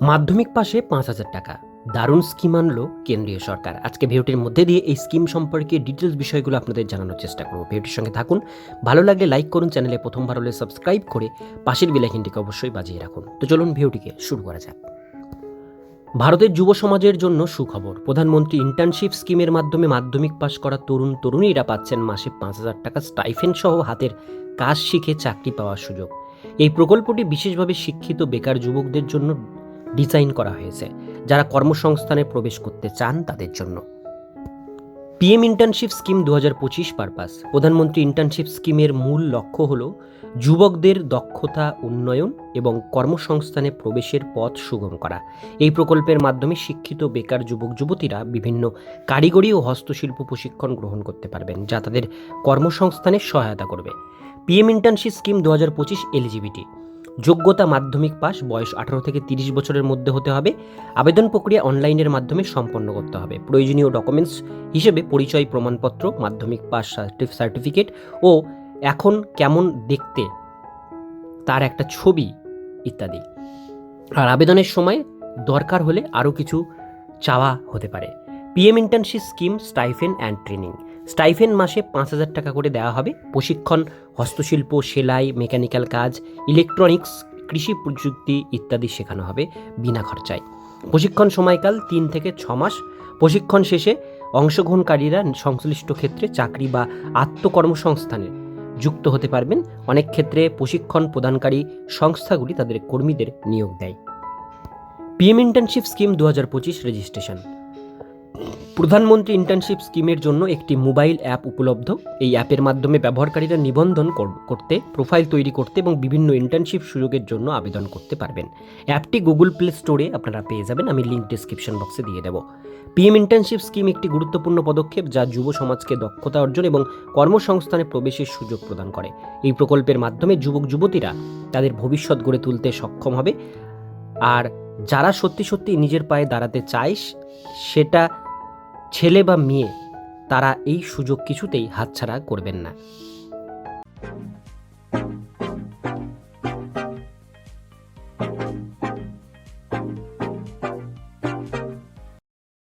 মাধ্যমিক পাশে পাঁচ হাজার টাকা। দারুণ স্কিম আনলো কেন্দ্রীয় সরকার। আজকে ভিডিওটির মধ্যে দিয়ে এই স্কিম সম্পর্কে ডিটেলস বিষয়গুলো আপনাদের জানানোর চেষ্টা করব। ভিডিওটির সঙ্গে থাকুন। ভালো লাগলে লাইক করুন, চ্যানেলে প্রথমবার হলে সাবস্ক্রাইব করে পাশের বেলাইকিনটিকে অবশ্যই বাজিয়ে রাখুন। তো চলুন ভিডিওটিকে শুরু করা যাক। ভারতের যুব সমাজের জন্য সুখবর। প্রধানমন্ত্রী ইন্টার্নশিপ স্কিমের মাধ্যমে মাধ্যমিক পাশ করা তরুণ তরুণীরা পাচ্ছেন মাসে পাঁচ হাজার টাকা স্টাইফেন সহ হাতের কাজ শিখে চাকরি পাওয়ার সুযোগ। এই প্রকল্পটি বিশেষভাবে শিক্ষিত বেকার যুবকদের জন্য ডিজাইন করা হয়েছে। যারা কর্মসংস্থানে প্রবেশ করতে চান তাদের জন্য। পিএম ইন্টার্নশিপ স্কিম দু হাজার পঁচিশ পারপাস প্রধানমন্ত্রী ইন্টার্নশিপ স্কিমের মূল লক্ষ্য হল যুবকদের দক্ষতা, উন্নয়ন এবং কর্মসংস্থানে প্রবেশের পথ সুগম করা। এই প্রকল্পের মাধ্যমে শিক্ষিত, বেকার যুবক, যুবতীরা বিভিন্ন কারিগরি ও হস্তশিল্প প্রশিক্ষণ গ্রহণ করতে পারবেন, যা তাদের কর্মসংস্থানে সহায়তা করবে। পিএম ইন্টার্নশিপ স্কিম দু হাজার পঁচিশ এলিজিবিলিটি। যোগ্যতা মাধ্যমিক পাস বয়স আঠারো থেকে তিরিশ বছরের মধ্যে হতে হবে। আবেদন প্রক্রিয়া অনলাইনের মাধ্যমে সম্পন্ন করতে হবে। প্রয়োজনীয় ডকুমেন্টস হিসেবে পরিচয় প্রমাণপত্র, মাধ্যমিক পাস সার্টিফিকেট ও এখন কেমন দেখতে তার একটা ছবি ইত্যাদি। আর আবেদনের সময় দরকার হলে আরও কিছু চাওয়া হতে পারে। PM internship scheme stipend and training stipend মাসে পাঁচ হাজার টাকা করে দেওয়া হবে। প্রশিক্ষণ, হস্তশিল্প, সেলাই, মেকানিক্যাল কাজ, ইলেকট্রনিক্স, কৃষি প্রযুক্তি ইত্যাদি শেখানো হবে বিনা খরচায়। প্রশিক্ষণ সময়কাল তিন থেকে ছ মাস। প্রশিক্ষণ শেষে অংশগ্রহণকারীরা সংশ্লিষ্ট ক্ষেত্রে চাকরি বা আত্মকর্মসংস্থানে যুক্ত হতে পারবেন। অনেক ক্ষেত্রে প্রশিক্ষণ প্রদানকারী সংস্থাগুলি তাদের কর্মীদের নিয়োগ দেয়। পিএম ইন্টার্নশিপ স্কিম দু হাজার পঁচিশ রেজিস্ট্রেশন। প্রধানমন্ত্রী ইন্টার্নশিপ স্কিমের জন্য একটি মোবাইল অ্যাপ উপলব্ধ। এই অ্যাপের মাধ্যমে ব্যবহারকারীরা নিবন্ধন করতে প্রোফাইল তৈরি করতে এবং বিভিন্ন ইন্টার্নশিপ সুযোগের জন্য আবেদন করতে পারবেন। অ্যাপটি গুগল প্লে স্টোরে আপনারা পেয়ে যাবেন, আমি লিঙ্ক ডিসক্রিপশন বক্সে দিয়ে দেবো। পিএম ইন্টার্নশিপ স্কিম একটি গুরুত্বপূর্ণ পদক্ষেপ যা যুব সমাজকে দক্ষতা অর্জন এবং কর্মসংস্থানে প্রবেশের সুযোগ প্রদান করে। এই প্রকল্পের মাধ্যমে যুবক যুবতীরা তাদের ভবিষ্যৎ গড়ে তুলতে সক্ষম হবে। আর যারা সত্যি সত্যি নিজের পায়ে দাঁড়াতে চায়, সেটা ছেলে বা মেয়ে তারা এই সুযোগ কিছুতেই হাতছাড়া করবেন না।